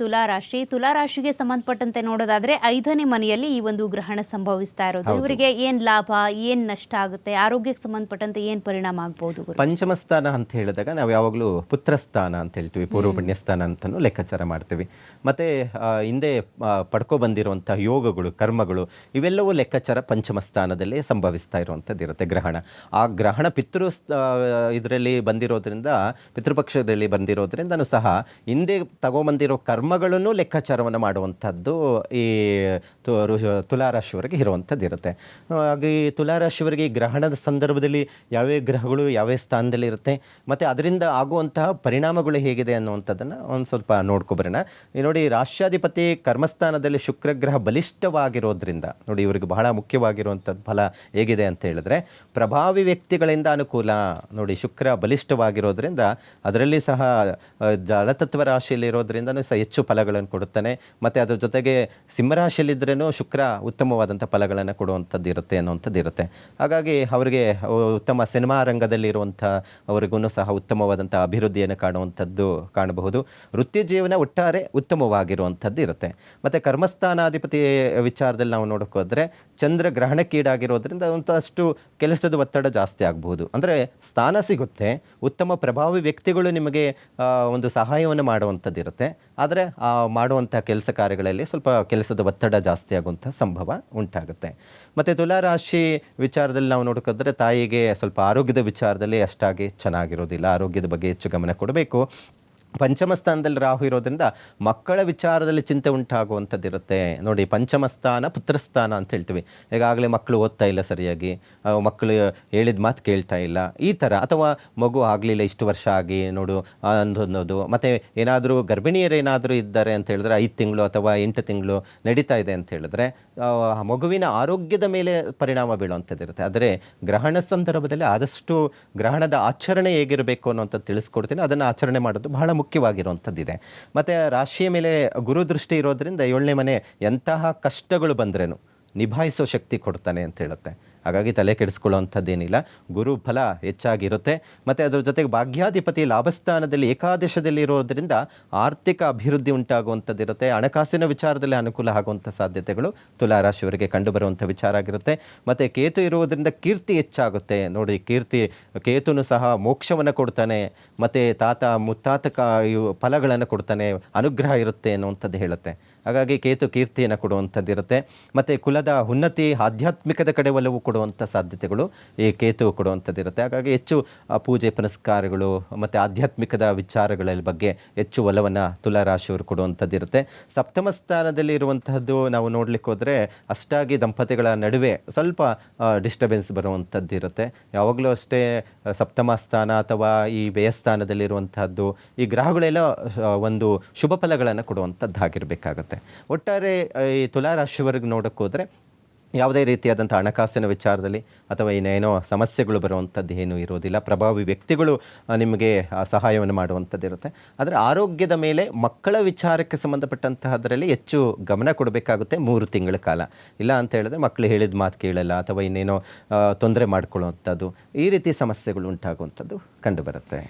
ತುಲಾ ರಾಶಿ. ತುಲಾ ರಾಶಿಗೆ ಸಂಬಂಧಪಟ್ಟಂತೆ ನೋಡೋದಾದ್ರೆ ಐದನೇ ಮನೆಯಲ್ಲಿ ಈ ಒಂದು ಗ್ರಹಣ ಸಂಭವಿಸ್ತಾ ಇರೋದು. ಇವರಿಗೆ ಏನ್ ಲಾಭ ಏನ್ ನಷ್ಟ ಆಗುತ್ತೆ ಆರೋಗ್ಯಕ್ಕೆ ಸಂಬಂಧಪಟ್ಟಂತೆ ಏನ್ ಪರಿಣಾಮ ಆಗ್ಬಹುದು ಗುರು ಪಂಚಮ ಸ್ಥಾನ ಅಂತ ಹೇಳಿದಾಗ ನಾವು ಯಾವಾಗಲೂ ಪುತ್ರಸ್ಥಾನ ಅಂತ ಹೇಳ್ತೀವಿ ಪೂರ್ವ ಪುಣ್ಯಸ್ಥಾನ ಅಂತಾನು ಲೆಕ್ಕಾಚಾರ ಮಾಡ್ತೀವಿ. ಮತ್ತೆ ಹಿಂದೆ ಪಡ್ಕೊ ಬಂದಿರುವಂತಹ ಯೋಗಗಳು ಕರ್ಮಗಳು ಇವೆಲ್ಲವೂ ಲೆಕ್ಕಾಚಾರ ಪಂಚಮ ಸ್ಥಾನದಲ್ಲಿ ಸಂಭವಿಸ್ತಾ ಇರುವಂಥದ್ದು ಇರುತ್ತೆ ಗ್ರಹಣ. ಆ ಗ್ರಹಣ ಪಿತೃ ಇದರಲ್ಲಿ ಬಂದಿರೋದ್ರಿಂದ ಪಿತೃಪಕ್ಷದಲ್ಲಿ ಬಂದಿರೋದ್ರಿಂದನೂ ಸಹ ಹಿಂದೆ ತಗೊಂಬಂದಿರೋ ಕರ್ಮಗಳನ್ನು ಲೆಕ್ಕಾಚಾರವನ್ನು ಮಾಡುವಂಥದ್ದು ಈ ತುಲಾರಾಶಿಯವರಿಗೆ ಇರುವಂಥದ್ದು ಇರುತ್ತೆ. ಹಾಗೆ ಈ ತುಲಾರಾಶಿಯವರಿಗೆ ಗ್ರಹಣದ ಸಂದರ್ಭದಲ್ಲಿ ಯಾವ್ಯಾವ ಗ್ರಹಗಳು ಯಾವ್ಯಾವ ಸ್ಥಾನದಲ್ಲಿ ಇರುತ್ತೆ, ಮತ್ತು ಅದರಿಂದ ಆಗುವಂತಹ ಪರಿಣಾಮಗಳು ಹೇಗಿದೆ ಅನ್ನುವಂಥದ್ದನ್ನು ಒಂದು ಸ್ವಲ್ಪ ನೋಡ್ಕೊಬರೋಣ ಈ ನೋಡಿ ರಾಷ್ಟ್ರಾಧಿಪತಿ ಕರ್ಮಸ್ಥಾನದಲ್ಲಿ ಶುಕ್ರ ಗ್ರಹ ಬಲಿಷ್ಠವಾಗಿರೋದ್ರಿಂದ, ನೋಡಿ ಇವರಿಗೆ ಬಹಳ ಮುಖ್ಯವಾಗಿರುವಂಥದ್ದು ಫಲ ಹೇಗಿದೆ ಅಂತ ಹೇಳಿದ್ರೆ, ಪ್ರಭಾವಿ ವ್ಯಕ್ತಿಗಳಿಂದ ಅನುಕೂಲ, ನೋಡಿ ಶುಕ್ರ ಬಲಿಷ್ಠವಾಗಿರೋದ್ರಿಂದ, ಅದರಲ್ಲಿ ಸಹ ಜಲತತ್ವ ರಾಶಿಯಲ್ಲಿರೋದ್ರಿಂದ ಸಹ ಹೆಚ್ಚು ಫಲಗಳನ್ನು ಕೊಡುತ್ತಾನೆ. ಮತ್ತು ಅದ್ರ ಜೊತೆಗೆ ಸಿಂಹರಾಶಿಯಲ್ಲಿದ್ರೂ ಶುಕ್ರ ಉತ್ತಮವಾದಂಥ ಫಲಗಳನ್ನು ಕೊಡುವಂಥದ್ದು ಇರುತ್ತೆ ಅನ್ನುವಂಥದ್ದು ಇರುತ್ತೆ. ಹಾಗಾಗಿ ಅವರಿಗೆ ಉತ್ತಮ ಸಿನಿಮಾ ರಂಗದಲ್ಲಿರುವಂಥ ಅವರಿಗೂ ಸಹ ಉತ್ತಮವಾದಂಥ ಅಭಿವೃದ್ಧಿಯನ್ನು ಕಾಣುವಂಥದ್ದು ಕಾಣಬಹುದು. ವೃತ್ತಿ ಜೀವನ ಒಟ್ಟಾರೆ ಉತ್ತಮವಾಗಿರುವಂಥದ್ದು ಇರುತ್ತೆ. ಮತ್ತು ಕರ್ಮಸ್ಥಾನಾಧಿಪತಿ ವಿಚಾರದಲ್ಲಿ ನಾವು ನೋಡೋಕ್ಕೋದ್ರೆ ಚಂದ್ರ ಗ್ರಹಣಕ್ಕೀಡಾಗಿರೋದ್ರಿಂದ ಒಂದಷ್ಟು ಕೆಲಸದ ಒತ್ತಡ ಜಾಸ್ತಿ ಆಗಬಹುದು. ಅಂದರೆ ಸ್ಥಾನ ಸಿಗುತ್ತೆ, ಉತ್ತಮ ಪ್ರಭಾವಿ ವ್ಯಕ್ತಿಗಳು ನಿಮಗೆ ಒಂದು ಸಹಾಯವನ್ನು ಮಾಡುವಂಥದ್ದು ಇರುತ್ತೆ ಆದರೆ ಆ ಮಾಡುವಂಥ ಕೆಲಸ ಕಾರ್ಯಗಳಲ್ಲಿ ಸ್ವಲ್ಪ ಕೆಲಸದ ಒತ್ತಡ ಜಾಸ್ತಿ ಆಗುವಂಥ ಸಂಭವ ಉಂಟಾಗುತ್ತೆ. ಮತ್ತು ತುಲಾರಾಶಿ ವಿಚಾರದಲ್ಲಿ ನಾವು ನೋಡೋಕ್ಕೋದ್ರೆ ತಾಯಿಗೆ ಸ್ವಲ್ಪ ಆರೋಗ್ಯದ ವಿಚಾರದಲ್ಲಿ ಅಷ್ಟಾಗಿ ಚೆನ್ನಾಗಿರೋದಿಲ್ಲ. ಆರೋಗ್ಯದ ಬಗ್ಗೆ ಹೆಚ್ಚು ಗಮನ ಕೊಡಬೇಕು. ಪಂಚಮ ಸ್ಥಾನದಲ್ಲಿ ರಾಹು ಇರೋದ್ರಿಂದ ಮಕ್ಕಳ ವಿಚಾರದಲ್ಲಿ ಚಿಂತೆ ಉಂಟಾಗುವಂಥದ್ದು ಇರುತ್ತೆ ನೋಡಿ ಪಂಚಮ ಸ್ಥಾನ ಪುತ್ರಸ್ಥಾನ ಅಂತ ಹೇಳ್ತೀವಿ. ಈಗಾಗಲೇ ಮಕ್ಕಳು ಓದ್ತಾ ಇಲ್ಲ ಸರಿಯಾಗಿ. ಮಕ್ಕಳು ಹೇಳಿದ ಮಾತು ಕೇಳ್ತಾ ಇಲ್ಲ. ಈ ಥರ, ಅಥವಾ ಮಗು ಆಗಲಿಲ್ಲ ಇಷ್ಟು ವರ್ಷ ಆಗಿ, ನೋಡು ಅನ್ನೋದು ಮತ್ತು ಏನಾದರೂ ಗರ್ಭಿಣಿಯರು ಏನಾದರೂ ಇದ್ದಾರೆ ಅಂತ ಹೇಳಿದ್ರೆ ಐದು ತಿಂಗಳು ಅಥವಾ ಎಂಟು ತಿಂಗಳು ನಡೀತಾ ಇದೆ ಅಂತ ಹೇಳಿದ್ರೆ ಮಗುವಿನ ಆರೋಗ್ಯದ ಮೇಲೆ ಪರಿಣಾಮ ಬೀಳುವಂಥದ್ದು ಇರುತ್ತೆ ಆದರೆ ಗ್ರಹಣ ಸಂದರ್ಭದಲ್ಲಿ ಆದಷ್ಟು ಗ್ರಹಣದ ಆಚರಣೆ ಹೇಗಿರಬೇಕು ಅನ್ನೋಂಥದ್ದು ತಿಳಿಸ್ಕೊಡ್ತೀನಿ. ಅದನ್ನು ಆಚರಣೆ ಮಾಡೋದು ಬಹಳ ಮುಖ್ಯವಾಗಿರುವಂಥದ್ದಿದೆ. ಮತ್ತು ರಾಶಿಯ ಮೇಲೆ ಗುರುದೃಷ್ಟಿ ಇರೋದರಿಂದ ಏಳನೇ ಮನೆ ಎಂತಹ ಕಷ್ಟಗಳು ಬಂದ್ರೇನು? ನಿಭಾಯಿಸೋ ಶಕ್ತಿ ಕೊಡ್ತಾನೆ ಅಂತ ಹೇಳುತ್ತೆ. ಹಾಗಾಗಿ ತಲೆ ಕೆಡಿಸ್ಕೊಳ್ಳುವಂಥದ್ದೇನಿಲ್ಲ. ಗುರು ಫಲ ಹೆಚ್ಚಾಗಿರುತ್ತೆ. ಮತ್ತು ಅದರ ಜೊತೆಗೆ ಭಾಗ್ಯಾಧಿಪತಿ ಲಾಭಸ್ಥಾನದಲ್ಲಿ ಏಕಾದಶದಲ್ಲಿ ಇರೋದ್ರಿಂದ ಆರ್ಥಿಕ ಅಭಿವೃದ್ಧಿ ಉಂಟಾಗುವಂಥದ್ದಿರುತ್ತೆ. ಹಣಕಾಸಿನ ವಿಚಾರದಲ್ಲಿ ಅನುಕೂಲ ಆಗುವಂಥ ಸಾಧ್ಯತೆಗಳು ತುಲಾರಾಶಿಯವರಿಗೆ ಕಂಡುಬರುವಂಥ ವಿಚಾರ ಆಗಿರುತ್ತೆ. ಮತ್ತು ಕೇತು ಇರುವುದರಿಂದ ಕೀರ್ತಿ ಹೆಚ್ಚಾಗುತ್ತೆ. ನೋಡಿ, ಕೀರ್ತಿ, ಕೇತುನು ಸಹ ಮೋಕ್ಷವನ್ನು ಕೊಡ್ತಾನೆ. ಮತ್ತು ತಾತ, ಮುತ್ತಾತ ಫಲಗಳನ್ನು ಕೊಡ್ತಾನೆ. ಅನುಗ್ರಹ ಇರುತ್ತೆ ಅನ್ನುವಂಥದ್ದು ಹೇಳುತ್ತೆ. ಹಾಗಾಗಿ ಕೇತು ಕೀರ್ತಿಯನ್ನು ಕೊಡುವಂಥದ್ದಿರುತ್ತೆ. ಮತ್ತು ಕುಲದ ಉನ್ನತಿ, ಆಧ್ಯಾತ್ಮಿಕದ ಕಡೆ ಒಲವು ಕೊಡುವಂಥ ಸಾಧ್ಯತೆಗಳು ಈ ಕೇತು ಕೊಡುವಂಥದ್ದು ಇರುತ್ತೆ ಹಾಗಾಗಿ ಹೆಚ್ಚು ಪೂಜೆ ಪುನಸ್ಕಾರಗಳು ಮತ್ತು ಆಧ್ಯಾತ್ಮಿಕದ ವಿಚಾರಗಳ ಬಗ್ಗೆ ಹೆಚ್ಚು ಒಲವನ್ನು ತುಲಾರಾಶಿಯವರು ಕೊಡುವಂಥದ್ದು ಇರುತ್ತೆ ಸಪ್ತಮ ಸ್ಥಾನದಲ್ಲಿ ಇರುವಂತಹದ್ದು ನಾವು ನೋಡಲಿಕ್ಕೆ ಹೋದರೆ ಅಷ್ಟಾಗಿ ದಂಪತಿಗಳ ನಡುವೆ ಸ್ವಲ್ಪ ಡಿಸ್ಟರ್ಬೆನ್ಸ್ ಬರುವಂಥದ್ದು ಇರುತ್ತೆ ಯಾವಾಗಲೂ ಅಷ್ಟೇ ಸಪ್ತಮ ಸ್ಥಾನ ಅಥವಾ ಈ ವ್ಯಯಸ್ಥಾನದಲ್ಲಿರುವಂತಹದ್ದು ಈ ಗ್ರಹಗಳೆಲ್ಲ ಒಂದು ಶುಭ ಫಲಗಳನ್ನು ಕೊಡುವಂಥದ್ದಾಗಿರಬೇಕಾಗತ್ತೆ. ಒಟ್ಟಾರೆ, ಈ ತುಲಾರಾಶಿಯವರೆಗೆ ನೋಡೋಕ್ಕೋದ್ರೆ ಯಾವುದೇ ರೀತಿಯಾದಂಥ ಹಣಕಾಸಿನ ವಿಚಾರದಲ್ಲಿ ಅಥವಾ ಇನ್ನೇನೋ ಸಮಸ್ಯೆಗಳು ಬರುವಂಥದ್ದು ಏನೂ ಇರೋದಿಲ್ಲ. ಪ್ರಭಾವಿ ವ್ಯಕ್ತಿಗಳು ನಿಮಗೆ ಸಹಾಯವನ್ನು ಮಾಡುವಂಥದ್ದು ಇರುತ್ತೆ. ಆದರೆ ಆರೋಗ್ಯದ ಮೇಲೆ ಮಕ್ಕಳ ವಿಚಾರಕ್ಕೆ ಸಂಬಂಧಪಟ್ಟಂತಹದರಲ್ಲಿ ಹೆಚ್ಚು ಗಮನ ಕೊಡಬೇಕಾಗುತ್ತೆ ಮೂರು ತಿಂಗಳ ಕಾಲ. ಇಲ್ಲ ಅಂತ ಹೇಳಿದ್ರೆ ಮಕ್ಕಳು ಹೇಳಿದ ಮಾತು ಕೇಳಲ್ಲ ಅಥವಾ ಇನ್ನೇನೋ ತೊಂದರೆ ಮಾಡ್ಕೊಳ್ಳುವಂಥದ್ದು ಈ ರೀತಿ ಸಮಸ್ಯೆಗಳು ಉಂಟಾಗುವಂಥದ್ದು ಕಂಡುಬರುತ್ತೆ.